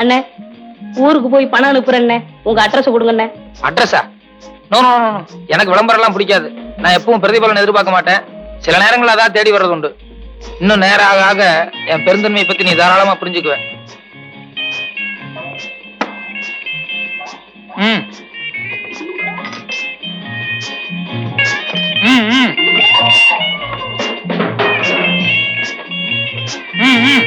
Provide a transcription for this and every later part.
அண்ணே ஊருக்கு போய் பணம் அனுப்புறேன்னே உங்க அட்ரஸ் கொடுங்கண்ணே. அட்ரஸா நோ நோ நோ, எனக்கு விளம்பரம் எல்லாம் பிடிக்காது. நான் எப்பவும் பிரதிபலன் எதிர்பார்க்க மாட்டேன். சில நேரங்கள் அதான் தேடி வர்றது உண்டு. இன்னும் நேரம் ஆக ஆக என் பெருந்தன்மையை பத்தி நீ தாராளமா புரிஞ்சுக்குவேன். ம், ம். ம், ம்.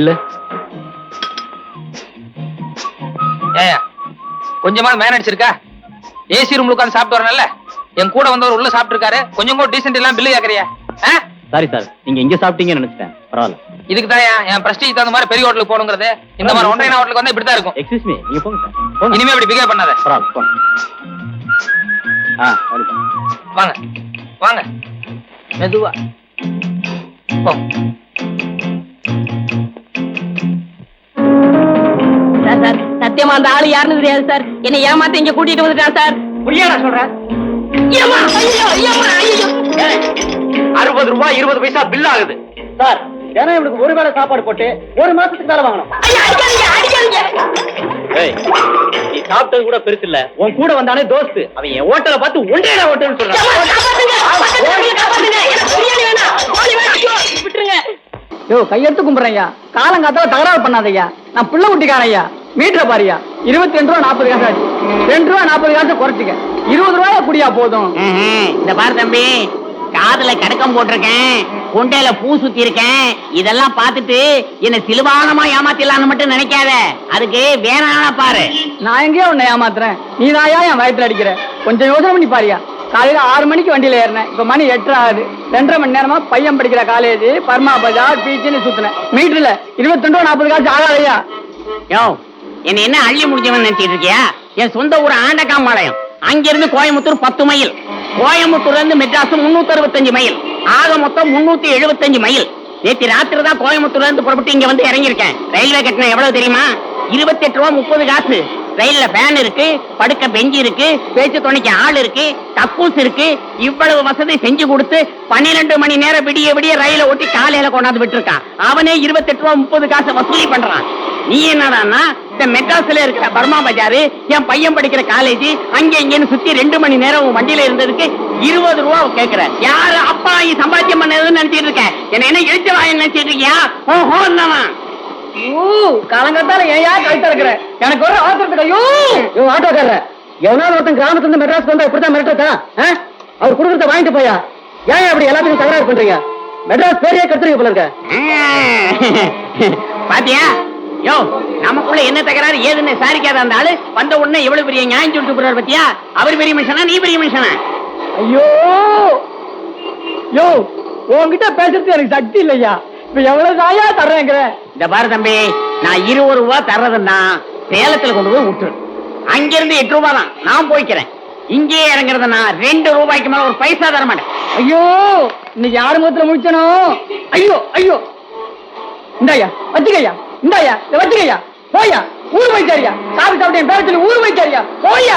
பில்லு ஏயா கொஞ்சமா மேனேஜ் இருக்கா ஏசி ரூம்ல உட்கார்ந்து சாப்பிட்டு வரணும்ல? என் கூட வந்தவர் உள்ள சாப்பிட்டு இருக்காரு கொஞ்சம் கூட டீசென்ட் எல்லாம் பில்லு கேக்குறியா? சாரி சார் நீங்க இங்க சாப்பிட்டீங்கன்னு நினைச்சிட்டேன். பரவாயில்ல. இதுக்கு தான் என் பிரஸ்டீஜ் தகுந்த மாதிரி பெரிய ஹோட்டலுக்கு போகணுங்கிறது. இந்த மாதிரி ஒன்றைய ஹோட்டலுக்கு வந்து இப்படித்தான் இருக்கும். எக்ஸ்கியூஸ் மீ நீங்க போங்க சார் இனிமே இப்படி பிகேவ் பண்ணாத. பரவாயில்ல போங்க. ஆ வாங்க வாங்க. மெதுவா. போ. சத்தியமா அந்த ஆளு யாருன்னு தெரியாது சார். என்னை ஏமாத்த இங்க கூட்டிட்டு வந்துட்டான் சார். புரியா நான் சொல்றேன் ஐயம்மா, ஐயோ, ஐயம்மா, ஐயோ. அறுபது ரூபாய் இருபது பைசா பில் ஆகுது. சார் தினம் இவனுக்கு ஒரு வேளை சாப்பாடு போட்டு ஒரு மாசத்துக்கு மேல வாங்கணும். ஐயா, நீ சாப்பிட்டது கூட பெருசு இல்ல. உன் கூட வந்தானே தோஸ்து. அவன் என் ஹோட்டலை பார்த்து ஒன்றே ஹோட்டல்னு ஏம்மா, சொல்றான். ஐயோ. யோ கையெடுத்து கும்பிடுறையா காலங்காத்தால தகராறு பண்ணாதய்யா நான் புள்ள குட்டிக்காரையா மீட்டரை பாரியா இருபத்தி ரெண்டு ரூபா நாற்பது காசு ஆச்சு. ரெண்டு ரூபா நாற்பது காசு குறைச்சிக்க. இருபது ரூபாயா குடியா போதும். இந்த பாரு தம்பி காதுல கடக்கம் போட்டிருக்கேன் கொண்டையில பூ சுத்தி இருக்கேன் இதெல்லாம் பார்த்துட்டு என்ன சிலுவானமா ஏமாத்திடலாம்னு மட்டும் நினைக்காத. அதுக்கு வேணான பாரு. நான் எங்கேயோ உன்னை ஏமாத்துறேன். நீ தாயா என் வயத்துல அடிக்கிற. கொஞ்சம் யோசனை பண்ணி பாரியா காலையில ஆறு மணிக்கு வண்டியில ஏறினேன். இப்ப மணி எட்டு ஆகுது. ரெண்டரை மணி நேரமா பையன் படிக்கிற காலேஜ் பர்மா பஜார் பீச்சுன்னு சுத்தினேன். மீட்டர்ல இருபத்தி ரெண்டு நாற்பது காசு ஆகாதையா யோ என்ன என்ன அள்ளி முடிஞ்சவன் நினைச்சிட்டு இருக்கியா? என் சொந்த ஊர் ஆண்டகாம்பாளையம். அங்கிருந்து கோயம்புத்தூர் பத்து மைல். கோயம்புத்தூர்ல இருந்து மெட்ராஸ் முன்னூத்தி அறுபத்தஞ்சு மைல். ஆக மொத்தம் முன்னூத்தி எழுபத்தஞ்சு மைல். நேற்று ராத்திரி தான் கோயம்புத்தூர்ல இருந்து புறப்பட்டு இங்க வந்து இறங்கியிருக்கேன். ரயில்வே கட்டணம் எவ்வளவு தெரியுமா? இருபத்தி எட்டு ரூபா முப்பது காசு. ரயில்ல ஃபேன் இருக்கு படுக்க பெஞ்சு இருக்கு பேச்சு துணைக்கு ஆள் இருக்கு கக்கூஸ் இருக்கு. இவ்வளவு வசதி செஞ்சு கொடுத்து பன்னிரெண்டு மணி நேரம் விடிய விடிய ரயில ஓட்டி காலையில கொண்டாந்து விட்டுருக்கான் அவனே இருபத்தெட்டு ரூபா முப்பது காசு வசூலி பண்றான். நீ என்னடான்னா இந்த மெட்ராஸ்ல இருக்கிற பர்மா பஜாரு என் பையன் படிக்கிற காலேஜ் அங்க இங்கன்னு சுத்தி ரெண்டு மணி நேரம் வண்டியில இருந்ததுக்கு இருபது ரூபா கேக்குற. யாரு அப்பா சம்பாத்தியம் பண்ணதுன்னு நினைச்சிட்டு இருக்க. என்ன என்ன எழுத்து வாயன்னு நினைச்சிட்டு இருக்கியா? ஓஹோ ஓ காலங்காத்தால ஏயா கழுத்த இருக்கிற எனக்கு ஒரு அவசரத்துக்கு ஐயோ ஆட்டோக்காரர எவனாவது ஒருத்தன் கிராமத்துல இருந்து மெட்ராஸ் வந்தா இப்படித்தான் மிரட்டா அவர் கொடுக்கறத வாங்கிட்டு போயா? ஏன் அப்படி எல்லாத்துக்கும் தகராறு பண்றீங்க? மெட்ராஸ் பேரையே கத்துறீங்க போல இருக்க. பாத்தியா? யோ நமக்குள்ள என்ன தகராறு? ஏதுன்னு சாரிக்காத அந்த ஆளு. வந்த உடனே எவ்வளவு பெரிய நியாயம் சொல்லிட்டு போறாரு பாத்தியா? அவர் பெரிய மனுஷனா நீ பெரிய மனுஷனா? ஐயோ! யோ உன்கிட்ட பேசுறது எனக்கு சக்தி இல்லையா? இப்ப எவ்வளவு தாயா தர்றேங்கிற? இந்த பாரு தம்பி நான் இருபது ரூபா தர்றதுன்னா சேலத்துல கொண்டு போய் விட்டுரு. அங்கிருந்து எட்டு ரூபா தான். நான் போய்க்கிறேன். இங்கே இறங்குறதுன்னா ரெண்டு ரூபாய்க்கு மேல ஒரு பைசா தர மாட்டேன் ஐயோ இன்னைக்கு யாரு முகத்துல முடிச்சனோ ஐயோ ஐயோ! இந்தாயா வச்சுக்கையா. இந்தாயா இதை வச்சுக்கையா போயா ஊர் வைக்காரியா சாப்பிட்டு சாப்பிட்டு என் பேர சொல்லி ஊர் வைக்காரியா போயா.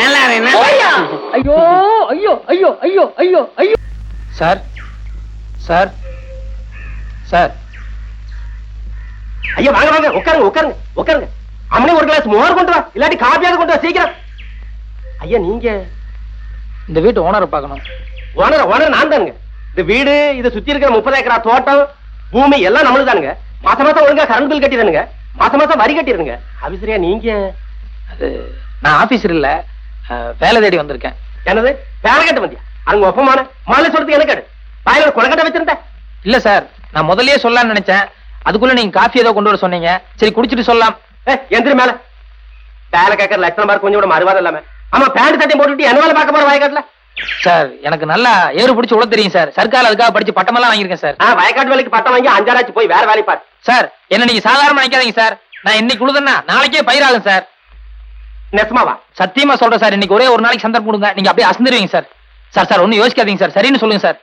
நல்லா போயா. ஐயோ ஐயோ ஐயோ ஐயோ ஐயோ ஐயோ. Sir sir sir. ஐயா வாங்க வாங்க உட்காருங்க உட்காருங்க உட்காருங்க. அம்மனே ஒரு கிளாஸ் மோர் கொண்டு வா இல்லாட்டி காப்பியாவது கொண்டு வா சீக்கிரம். ஐயா நீங்க. இந்த வீட்டு ஓனரை பார்க்கணும். ஓனர் ஓனர் நான் தானுங்க. இந்த வீடு இதை சுத்தி இருக்கிற முப்பது ஏக்கரா தோட்டம் பூமி எல்லாம் நம்மளுக்கு தானுங்க மாசம் மாசம் ஒழுங்கா கரண்ட் பில் கட்டிடுங்க மாசம் மாசம் வரி கட்டிடுங்க அபிசரியா நீங்க? அது நான் ஆபீசர் இல்ல. வேலை தேடி வந்திருக்கேன். என்னது? வேலை கட்ட வந்தியா? அங்க ஒப்பமான. மாலை சொல்றது எனக்கு கேடு வாயில கொலக்கட்டை வச்சிருந்தேன் இல்ல சார். நான் முதல்லயே சொல்லலாம்னு நினைச்சேன். அதுக்குள்ள நீங்க காஃபி ஏதோ கொண்டு வர சொன்னீங்க. சரி குடிச்சிட்டு சொல்லலாம். எந்திரி மேல. வேலை கேட்கற லட்சணம் பாரு கொஞ்சம் கூட மறுவாதம் இல்லாம. ஆமா பேண்ட் சட்டையும் போட்டுட்டு என்ன வேலை பார்க்க போற வயக்காட்டுல? சார் எனக்கு நல்லா ஏறு பிடிச்சி உள்ள தெரியும் சார். சர்க்கார் அதுக்காக படிச்சு பட்டமெல்லாம் வாங்கியிருக்கேன் சார். வயக்காட்டு வேலைக்கு பட்டம் வாங்கி அஞ்சாராச்சு போய் வேற வேலை பாரு. சார் என்ன நீங்க சாதாரணமா நினைக்காதீங்க சார். நான் இன்னைக்கு உழுதுன்னா நாளைக்கே பயிராகும் சார். நெசமாவா சத்தியமா சொல்றேன் சார் இன்னைக்கு ஒரே ஒரு நாளைக்கு சந்தர்ப்பம் கொடுங்க. நீங்க அப்படியே அசந்துருவீங்க சார். சார் சார் ஒன்னும் யோசிக்காதீங்க சார். சரின்னு சொல்லுங்க சார்.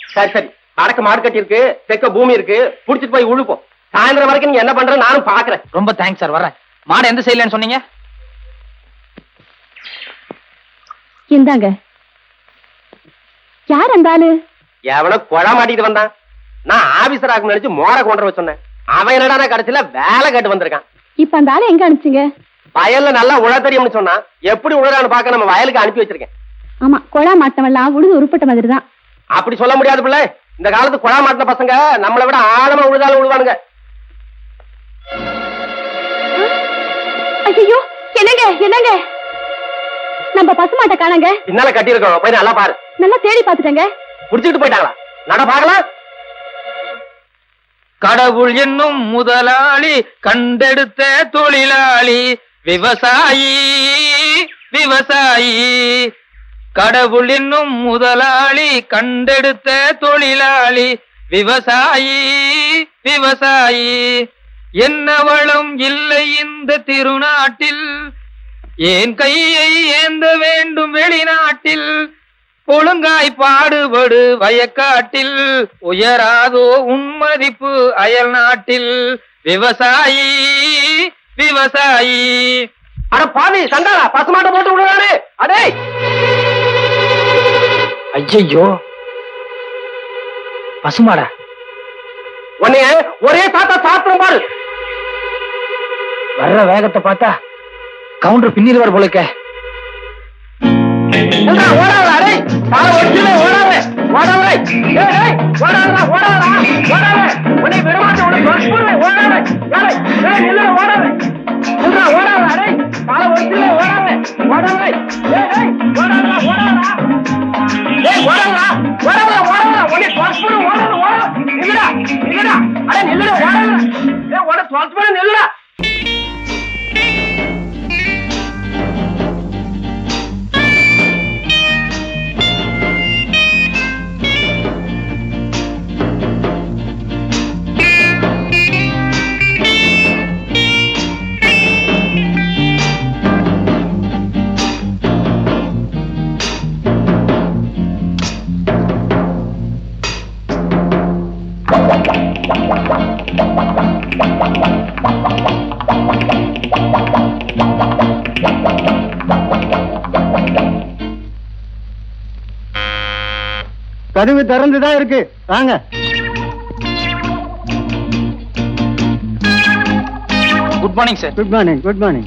சரி சரி. வடக்கு மாடு கட்டி இருக்கு தெக்க பூமி இருக்கு. புடிச்சிட்டு போய் உழுப்போம். சாயந்தரம் வரைக்கும் நீங்க என்ன பண்ற நானும் பாக்குறேன். ரொம்ப தேங்க்ஸ் சார் வரேன் மாடு எந்த சைட்லன்னு சொன்னீங்க? இந்தாங்க. யார் அந்த ஆளு? எவனோ குழா மாட்டிட்டு வந்தான். நான் ஆபீசர் ஆகும் நினைச்சு மோர கொண்டு வர சொன்னேன். அவன் என்னடா கடைசியில வேலை கட்டு வந்திருக்கான். இப்ப அந்த ஆளை எங்க அனுப்பிச்சீங்க? வயல்ல நல்லா உழ தெரியும்னு சொன்னான். எப்படி உழறான்னு பார்க்க நம்ம வயலுக்கு அனுப்பி வச்சிருக்கேன். ஆமா கொழா மாட்டவெல்லாம் உழுது உருப்பட்ட மாதிரி தான் அப்படி சொல்ல முடியாது பிள்ளை. இந்த காலத்து குழா மாட்டின பசங்க நம்மளை விட ஆழமா உழுதாலும் உழுவானுங்க. ஐயோ என்னங்க என்னங்க? நம்ம பசுமாட்டை காணங்க. பின்னால கட்டியிருக்கோம். போய் நல்லா பாரு. நல்லா தேடி பாத்துட்டேங்க புடிச்சுட்டு போயிட்டாங்களா? நட பாக்கலாம் கடவுள் என்னும் முதலாளி கண்டெடுத்த தொழிலாளி விவசாயி விவசாயி. கடவுள் என்னும் முதலாளி கண்டெடுத்த தொழிலாளி விவசாயி விவசாயி. என்ன வளம் இல்லை இந்த திருநாட்டில் ஏன் கையை ஏந்த வேண்டும் வெளிநாட்டில்? ஒழுங்காய் பாடுபடு வயக்காட்டில் உயராதோ உன்மதிப்பு அயல் நாட்டில். விவசாயி விவசாயி. அட பாவி சண்டாளா பசுமாட்டை போட்டு விடுறாரு அடே! ஐயோ பசுமாடா உன்னைய ஒரே தாத்தா சாத்திரம் பாரு. வர்ற வேகத்தை பார்த்தா கவுண்டர் பின்னிடுவார் போலுக்க ஓடாத அடே? கால ஒட்டில ஓடாத ஓடாத. ஏய் ஏய் ஓடாதடா ஓடாதடா ஓடாத. உன்னை விடமாட்டேன் உன்னை தொலைச்சுடுவேன் ஓடாத ஏய் ஏய் நில்லுடா ஓடாத. நில்லுடா ஓடாத அடே. கால ஒட்டில ஓடாத ஓடாத. ஏய் ஏய் ஓடாதடா ஓடாதடா. ஏய் ஓடாதடா ஓடாதடா ஓடாதடா. உன்னை தொலைச்சுடுவேன் ஓடாத ஓடாத. நில்லுடா நில்லுடா. அடே நில்லுடா ஓடாத ஏய் உன்னை தொலைச்சுடுவேன் நில்லுடா. கதவு திறந்துதான் இருக்கு. வாங்க. Good morning sir good morning good morning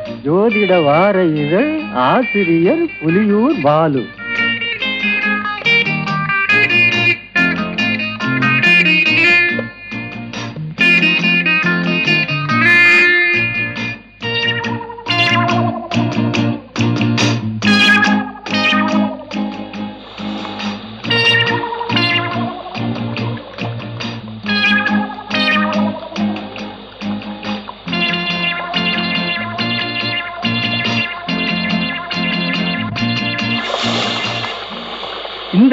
ஜோதிட வார இதழ் ஆசிரியர் புலியூர் பாலு.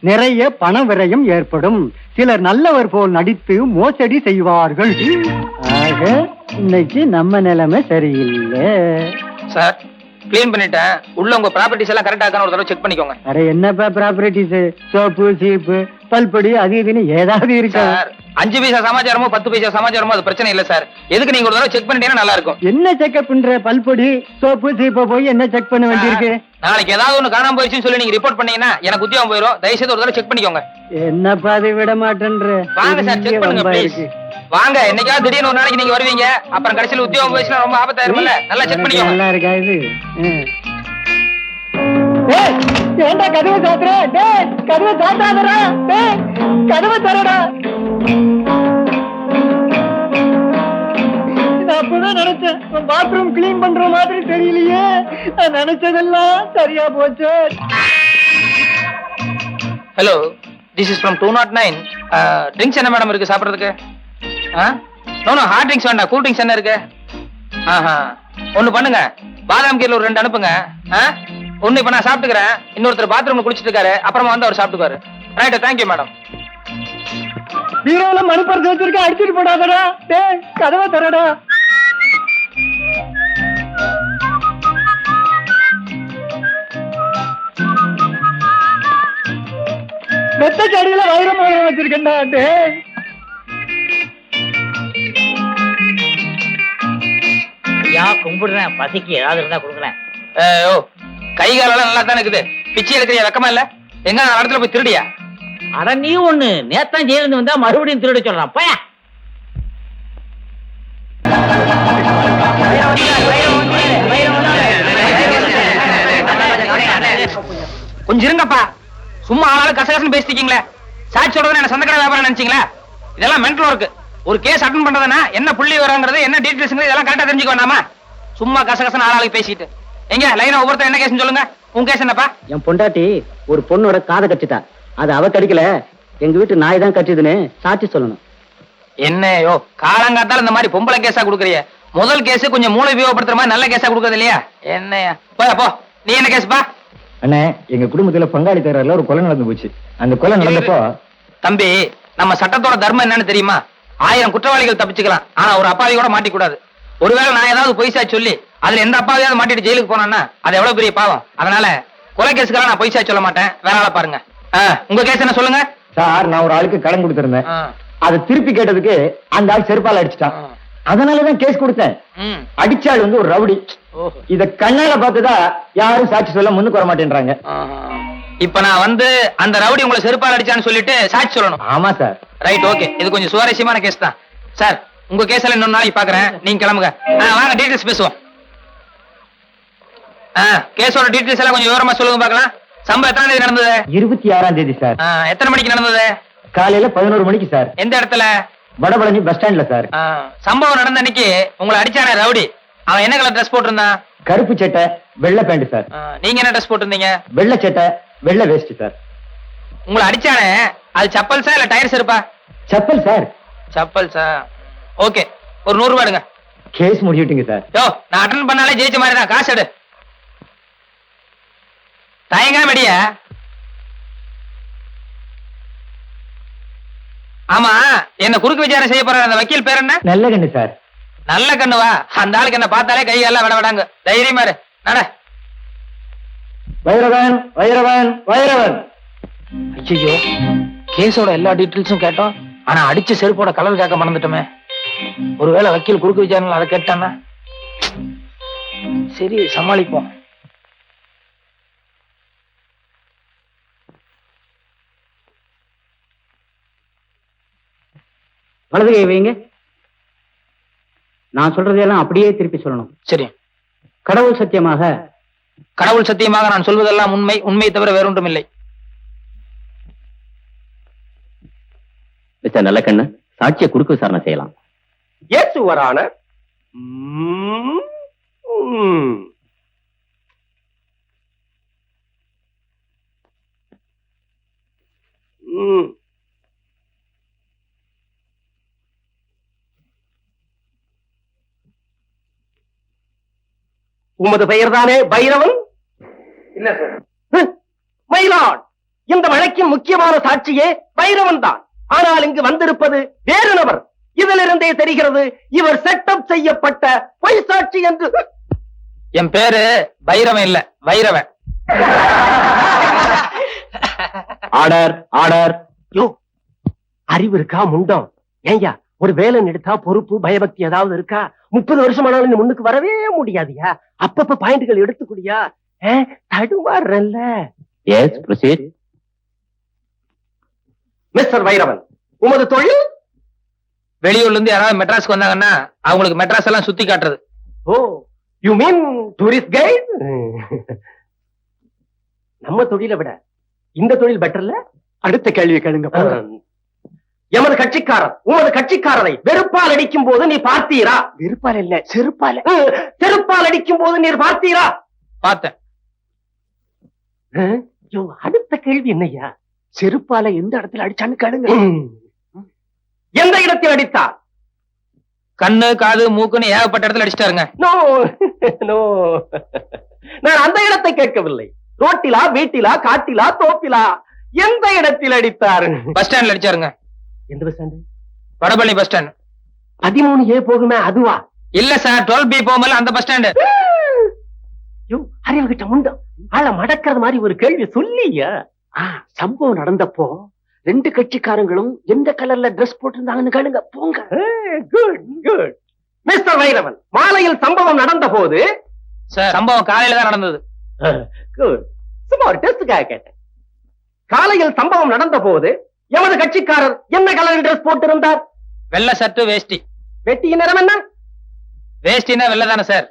நிறைய பண விரயம் ஏற்படும். சிலர் நல்லவர் போல் நடித்து மோசடி செய்வார்கள். ஆக இன்னைக்கு நம்ம நிலைமை சரியில்லை. சார் க்ளீன் பண்ணிட்டேன். உள்ள உங்க ப்ராப்பர்ட்டிஸ் எல்லாம் கரெக்டா இருக்கான்னு ஒரு தடவை செக் பண்ணிக்கோங்க. அட என்னப்பா ப்ராப்பர்ட்டிஸ் சோப்பு சீப்பு பல்படி அது இதுன்னு ஏதாவது இருக்கா? சார் அஞ்சு பைசா சமாச்சாரமோ பத்து பைசா சமாச்சாரமோ அது பிரச்சனை இல்ல சார். எதுக்கு நீங்க ஒரு தடவை செக் பண்ணிட்டீங்கன்னா நல்லா இருக்கும். என்ன செக்அப் பண்ற? பல்பொடி சோப்பு சீப்பை போய் என்ன செக் பண்ண வேண்டியிருக்கு? நாளைக்கு ஏதாவது ஒண்ணு காணாம போயிடுச்சுன்னு சொல்லி நீங்க ரிப்போர்ட் பண்ணீங்கன்னா எனக்கு உத்தியோகம் போயிடும் தயவு செய்து ஒரு தடவை செக் பண்ணிக்கோங்க. என்னப்பா அது விட மாட்டேன்ற? வாங்க சார் செக் பண்ணுங்க ப்ளீஸ். வாங்க என்னைக்காவது திடீர்னு ஒரு நாளைக்கு நீங்க வருவீங்க. அப்புறம் கடைசியில உத்தியோகம் போயிடுச்சுன்னா ரொம்ப ஆபத்தாயிருமில்ல நல்லா செக் பண்ணிக்கோங்க. நல்லா இருக்கா இது? ஏண்டா கதவை சாத்துற டேய் கதவை சாத்தாதடா. டேய் கதவை தரடா. அப்பதான் நினைச்சேன் பாத்ரூம் கிளீன் பண்ற மாதிரி தெரியலையே. நான் நினைச்சதெல்லாம் சரியா போச்சு. Hello this is from two nought nine drinks என்ன மேடம் இருக்கு சாப்பிட்றதுக்கு? ஆ? நோ ஹார்ட் ட்ரிங்க்ஸ் வேண்டாம். கூல் ட்ரிங்க்ஸ் என்ன இருக்கு? ஆஹா. ஒன்று பண்ணுங்க. பாதாம் கீழ ஒரு ரெண்டு அனுப்புங்க. ஆ? ஒண்ணு இப்ப நான் சாப்பிட்டுக்கிறேன். இன்னொருத்தர் பாத்ரூம்ல குளிச்சிட்டு இருக்காரு அப்புறமா வந்து அவர் சாப்பிட்டுக்காரு ரைட் தேங்க்யூ மேடம் பீரோல பறிச்சு வச்சிருக்க அடிச்சிட்டு போடாதடா. டேய் கதவை தரடா மெத்த கடியில வைரம் மோதிரம் வச்சிருக்கேன்டா. டேய். ஐயா கும்பிடுறேன். பசிக்கு ஏதாவது இருந்தா கொடுக்குறேன் ஏய், ஓ கை காலெல்லாம் நல்லா தானே இருக்குது. பிச்சை எடுக்கிறியா? வெக்கமா இல்ல? எங்க இடத்துல போய் திருடியா? அட நீ ஒண்ணு. நேத்தான் ஜெயிலிருந்து வந்தா மறுபடியும் திருட சொல்றான். போயா. கொஞ்சம் இருங்கப்பா. சும்மா ஆளாலும் கசகசன்னு பேசிட்டீங்களே. சாட்சி சொல்றது என்ன சந்தக்கடை வியாபாரம் நினைச்சீங்களா? இதெல்லாம் மென்டல் ஒர்க் ஒரு கேஸ் அட்டன் பண்றதுன்னா என்ன புள்ளி வராங்கிறது என்ன டீடைல்ஸ் இதெல்லாம் கரெக்டா தெரிஞ்சுக்க வேண்டாமா? சும்மா கசகசன்னு ஆளாளுக்கு பேசிட்டு. எங்க லைனா ஒவ்வொருத்தர் என்ன கேஸ்னு சொல்லுங்க. உன் கேஸ் என்னப்பா? என் பொண்டாட்டி ஒரு பொண்ணோட காதை கட்டிட்டா. அது அவ கடிக்கல. எங்க வீட்டு நாய் தான் கட்டிதுன்னு சாட்சி சொல்லணும். என்னையோ காலங்காத்தால இந்த மாதிரி பொம்பளை கேஸா குடுக்குறிய. முதல் கேஸ் கொஞ்சம் மூளை உபயோகப்படுத்துற மாதிரி நல்ல கேஸா கொடுக்கறது இல்லையா? என்னையா? போயா போ. நீ என்ன கேஸ்பா அண்ணே எங்க குடும்பத்துல பங்காளி தகராறுல ஒரு கொலை நடந்து போச்சு. அந்த கொலை நடந்தப்போ தம்பி நம்ம சட்டத்தோட தர்மம் என்னன்னு தெரியுமா? ஆயிரம் குற்றவாளிகள் தப்பிச்சுக்கலாம். ஆனா ஒரு அப்பாவி கூட மாட்டிக்கூடாது. ஒருவேளை நான் ஏதாவது பொய்சா சொல்லி அதுல எந்த அப்பாவியாவது மாட்டிட்டு ஜெயிலுக்கு போனான்னா அது எவ்வளவு பெரிய பாவம்? அதனால கொலை கேஸுக்கெல்லாம் நான் பொய்சா சொல்ல மாட்டேன். வேற ஆளை பாருங்க. உங்க கேஸ் என்ன சொல்லுங்க? சார் நான் ஒரு ஆளுக்கு கடன் கொடுத்திருந்தேன். அதை திருப்பி கேட்டதுக்கு அந்த ஆள் செருப்பால அடிச்சிட்டான். அதனாலதான் கேஸ் கொடுத்தேன். அடிச்சாள் வந்து ஒரு ரவுடி. இத கண்ணால பார்த்ததா யாரும் சாட்சி சொல்ல முன்னுக்கு வர மாட்டேன்றாங்க. இப்ப நான் வந்து அந்த ரவுடி உங்களை செருப்பால் அடிச்சான்னு சொல்லிட்டு சாட்சி சொல்லணும். ஆமா சார். Right okay. இது கொஞ்சம் சுவாரஸ்யமான கேஸ் தான். சார் உங்க கேஸ் எல்லாம் இன்னொரு நாளைக்கு பாக்குறேன். நீங்க கிளம்புங்க. வாங்க டீடைல்ஸ் பேசுவோம். கேஸோட டீடைல்ஸ் எல்லாம் கொஞ்சம் விவரமா சொல்லுங்க பார்க்கலாம். சம்பவம் எத்தனை தேதி நடந்தது? இருபத்தி ஆறாம் தேதி சார் எத்தனை மணிக்கு நடந்தது? காலையில பதினோரு மணிக்கு சார் எந்த இடத்துல? வடபழனி பஸ் ஸ்டாண்ட்ல சார் சம்பவம் நடந்த அன்னைக்கு உங்களை அடிச்சானே ரவுடி. அவன் என்ன கலர் ட்ரெஸ் போட்டிருந்தான்? கருப்பு சட்டை வெள்ளை பேண்ட் சார் நீங்க என்ன ட்ரெஸ் போட்டிருந்தீங்க? வெள்ளை சட்டை வெள்ளை வேஷ்டி சார் உங்களை அடிச்சானே? அது சப்பல்ஸா இல்ல டயர்ஸ் இருப்பா? செப்பல் சார் சப்பல்ஸா? ஓகே ஒரு நூறு ரூபாய் எடுங்க. Case முடிவிட்டுங்க sir. யோ நான் அட்டன் பண்ணாலே ஜெயிச்ச மாதிரி தான் காசு எடு. தயங்காம அடிய ஆமா என்ன குறுக்கு விசாரணை செய்ய போற அந்த வக்கீல் பேர் என்ன? நல்ல கண்ணு சார். நல்ல கண்ணுவா? அந்த ஆளுக்கு என்ன பார்த்தாலே கை எல்லாம் விட விடாங்க. தைரியமா நட. வைரவன் வைரவன் வைரவன். ஐயோ கேஸோட எல்லா டீட்டெயில்ஸும் கேட்டோம். ஆனா அடிச்ச செருப்போட கலர் கேட்க மறந்துட்டோமே. ஒருவேளை வக்கீல் குறுக்கு விசாரணை அதை கேட்டானா சரி சமாளிப்போம். வலது கை வைங்க. நான் சொல்றதையெல்லாம் அப்படியே திருப்பி சொல்லணும். சரி. கடவுள் சத்தியமாக. கடவுள் சத்தியமாக நான் சொல்வதெல்லாம் உண்மை உண்மை தவிர வேறொன்றும் இல்லை மிஸ்டர் நல்லக்கண்ணு சாட்சியை குறுக்கு விசாரணை செய்யலாம். ஏசுவரான உமது பெயர்தானே பைரவன்? இல்ல சார்? மயிலாட் இந்த வழக்கின் முக்கியமான சாட்சியே பைரவன் தான் ஆனால் இங்கு வந்திருப்பது வேறு நபர். இதிலிருந்தே தெரிகிறது இவர் செட்டப் செய்யப்பட்ட பொய் சாட்சி என்று. என் பேரு பைரவன் இல்ல வைரவன். ஆர்டர் ஆர்டர் யோ அறிவு இருக்கா முண்டம்? ஏய்யா ஒரு வேலை எடுத்தா பொறுப்பு பயபக்தி ஏதாவது இருக்கா? முப்பது வருஷம் ஆனாலும் நீ முன்னுக்கு வரவே முடியாதியா? அப்பப்ப பாயிண்ட்கள் எடுத்துக்கூடியா? தடுமாறுறல்ல. எஸ் ப்ரொசீட் மிஸ்டர் வைரவன் உமது தொழில்? வெளியூர்ல இருந்து யாராவது மெட்ராஸ்க்கு வந்தாங்கன்னா அவங்களுக்கு மெட்ராஸ் எல்லாம் சுத்தி காட்டுறது. Oh you mean tourist guide நம்ம தொழிலை விட இந்த தொழில் பெட்டர்ல அடுத்த கேள்வி கேளுங்க. எமது கட்சிக்காரர் உமது கட்சிக்காரரை வெறுப்பால் அடிக்கும் போது நீ பார்த்தீரா? வெறுப்பால் இல்ல செருப்பால. செருப்பால் அடிக்கும் போது நீர் பார்த்தீரா? பார்த்தேன். அடுத்த கேள்வி என்னய்யா? செருப்பால எந்த இடத்துல அடிச்சான்னு கேளுங்க. எந்த இடத்தில் அடித்தார்? கண்ணு காது மூக்குன்னு ஏகப்பட்ட இடத்துல அடிச்சிட்டாருங்க. நோ நோ நான் அந்த இடத்தை கேட்கவில்லை. ரோட்டிலா வீட்டிலா காட்டிலா தோப்பிலா? எந்த இடத்தில் அடித்தார்? பஸ் ஸ்டாண்ட்ல அடிச்சாருங்க. எந்த bus stand? Vadapalani bus stand. பதிமூணு ஏ போகுமே அதுவா? இல்ல சார் டுவெல் பி போகும்போது அந்த பஸ் ஸ்டாண்டு. யோ அறிவு கிட்ட முண்டம். ஆள மடக்கிறது மாதிரி ஒரு கேள்வி சொல்லியா. சம்பவம் நடந்தப்போ ரெண்டு கட்சிக்காரங்களும் எந்த கலர்ல Dress போட்டிருந்தாங்கன்னு கேளுங்க போங்க. குட் குட் மிஸ்டர் வைரவன் மாலையில் சம்பவம் நடந்த போது சார் சம்பவம் காலையில தான் நடந்தது. சும்மா ஒரு டெஸ்டுக்காக கேட்டேன். காலையில் சம்பவம் நடந்த போது எமது கட்சிக்காரர் என்ன கலர் ட்ரெஸ் போட்டிருந்தார்? வெள்ளை சட்டு வேஷ்டி. வெட்டியின் நிறம் என்ன? வேஷ்டினா வெள்ளை தானே சார்.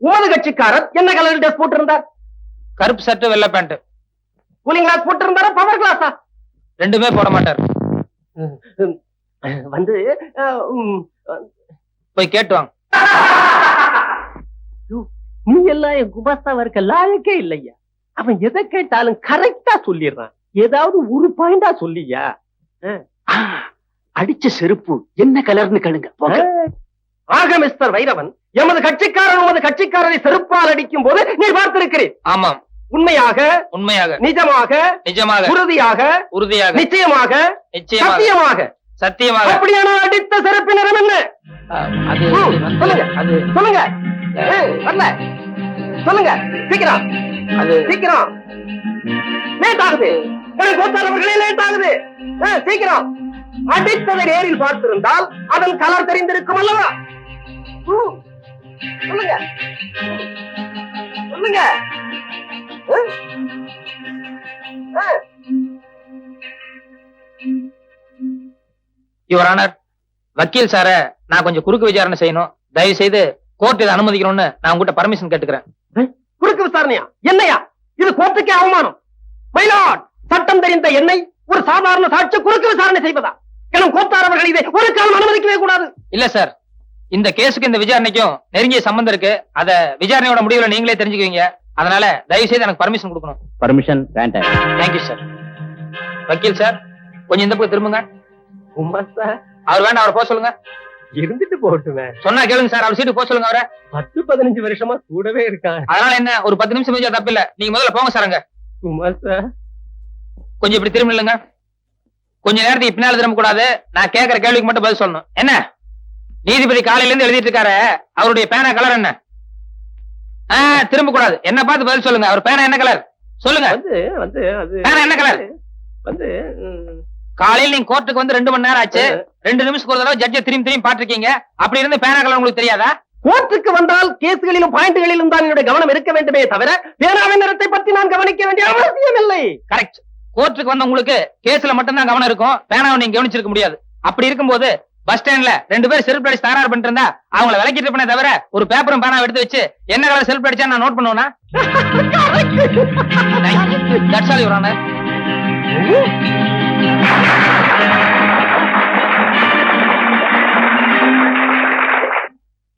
உமது கட்சிக்காரர் என்ன கலர் ட்ரெஸ் போட்டிருந்தார்? கருப்பு சட்டு வெள்ளை பேண்ட் கூலிங் கிளாஸ் போட்டிருந்தாரா? பவர் கிளாஸா ரெண்டுமே போட மாட்டார். வந்து போய் கேட்டு வாங்க நீ எல்லாம் என் குமாஸ்தாவா இருக்க லாயக்கே இல்லையா? அவன் எதை கேட்டாலும் கரெக்டா சொல்லிடுறான். ஏதாவது ஒரு பாயிண்டா சொல்லியா? அடிச்ச செருப்பு என்ன கலர்னு கழுங்க ஆக மிஸ்டர் வைரவன் எமது கட்சிக்காரர் உமது கட்சிக்காரரை செருப்பால் அடிக்கும் போது நீ பார்த்திருக்கிறேன் ஆமாம். உண்மையாக உண்மையாக நிஜமாக நிஜமாக உறுதியாக உறுதியாக நிச்சயமாக நிச்சயமாக சத்தியமாக. சத்தியமாக. அப்படியான அடித்த செருப்பு நிறம் என்ன அது சொல்லுங்க. அது சொல்லுங்க. ஏய், வரல. சொல்லுங்க. சீக்கிரம். அது சீக்கிரம். லேட் ஆகுது. கோத்தாளர்களே லேட் ஆகுது. சீக்கிரம். அடித்ததை நேரில் பார்த்திருந்தால் அதன் கலர் தெரிந்திருக்கும் அல்லவா? சொல்லுங்க. சொல்லுங்க. யுவர் ஆனர் வக்கீல் சார நான் கொஞ்சம் குறுக்கு விசாரணை செய்யணும். தயவு செய்து கோர்ட் இதை அனுமதிக்கணும்னு நான் உங்ககிட்ட பர்மிஷன் கேட்டுக்கிறேன். குறுக்கு விசாரணையா? என்னையா? இது கோர்ட்டுக்கே அவமானம். மயிலாட் சட்டம் தெரிந்த என்னை ஒரு சாதாரண சாட்சி குறுக்கு விசாரணை செய்வதா? எனும் கோத்தார் அவர்கள் இதை ஒரு காலம் அனுமதிக்கவே கூடாது. இல்ல சார் இந்த கேஸுக்கு இந்த விசாரணைக்கும் நெருங்கிய சம்பந்தம் இருக்கு. அத விசாரணையோட முடிவுல நீங்களே தெரிஞ்சுக்குவீங்க. அதனால தயவு செய்து எனக்கு பர்மிஷன் கொடுக்கணும். பர்மிஷன் வேண்டாம். தேங்க்யூ சார் வக்கீல் சார் கொஞ்சம் இந்த பக்கம் திரும்புங்க. உமா சார் அவர் வேண்டாம் அவரை போக சொல்லுங்க. இருந்துட்டு போட்டுமே சொன்னா கேளுங்க சார் அவர் சீட்டு போக சொல்லுங்க அவரை. பத்து பதினஞ்சு வருஷமா கூடவே இருக்கான் அதனால என்ன ஒரு பத்து நிமிஷம் வச்சா தப்பு இல்ல நீங்க முதல்ல போங்க சார் அங்க. உமா சார் கொஞ்சம் இப்படி திரும்ப இல்லைங்க கொஞ்ச நேரத்துக்கு பின்னால திரும்ப கூடாது நான் கேட்கிற கேள்விக்கு மட்டும் பதில் சொல்லணும். என்ன? நீதிபதி காலையில இருந்து எழுதிட்டு இருக்காரு. அவருடைய பேனா கலர் என்ன? திரும்ப கூடாது என்ன பார்த்து பதில் சொல்லுங்க. அவர் பேனா என்ன கலர் சொல்லுங்க. வந்து பேனா என்ன கலர் வந்து காலையில நீங்க கோர்ட்டுக்கு வந்து ரெண்டு மணி நேரம் ஆச்சு. ரெண்டு நிமிஷத்துக்கு ஒரு தடவை ஜட்ஜை திரும்பி திரும்பி பாத்திருக்கீங்க அப்படி இருந்து பேனா கலர் உங்களுக்கு தெரியாதா? கோர்ட்டுக்கு வந்தால் கேஸ்களிலும் பாயிண்ட்களிலும் தான் என்னுடைய கவனம் இருக்க வேண்டுமே தவிர பேனாவின் நிறத்தை பத்தி நான் கவனிக்க வேண்டிய அவசியம் இல்லை. கரெக்ட் கோர்ட்டுக்கு வந்த உங்களுக்கு கேஸ்ல மட்டும்தான் கவனம் இருக்கும். பேனாவை நீங்க கவனிச்சிருக்க முடியாது. அப்படி இருக்கும்போது பஸ் ஸ்டாண்ட்ல ரெண்டு பேர் செல்ஃப் அடிச்சு தகராறு பண்ணிட்டு இருந்தா அவங்கள விளக்கிட்டு பண்ண தவிர ஒரு பேப்பரும் பேனா எடுத்து வச்சு என்ன கலர் செல்ஃப் அடிச்சா நான் நோட் பண்ணுவேனா? Your honour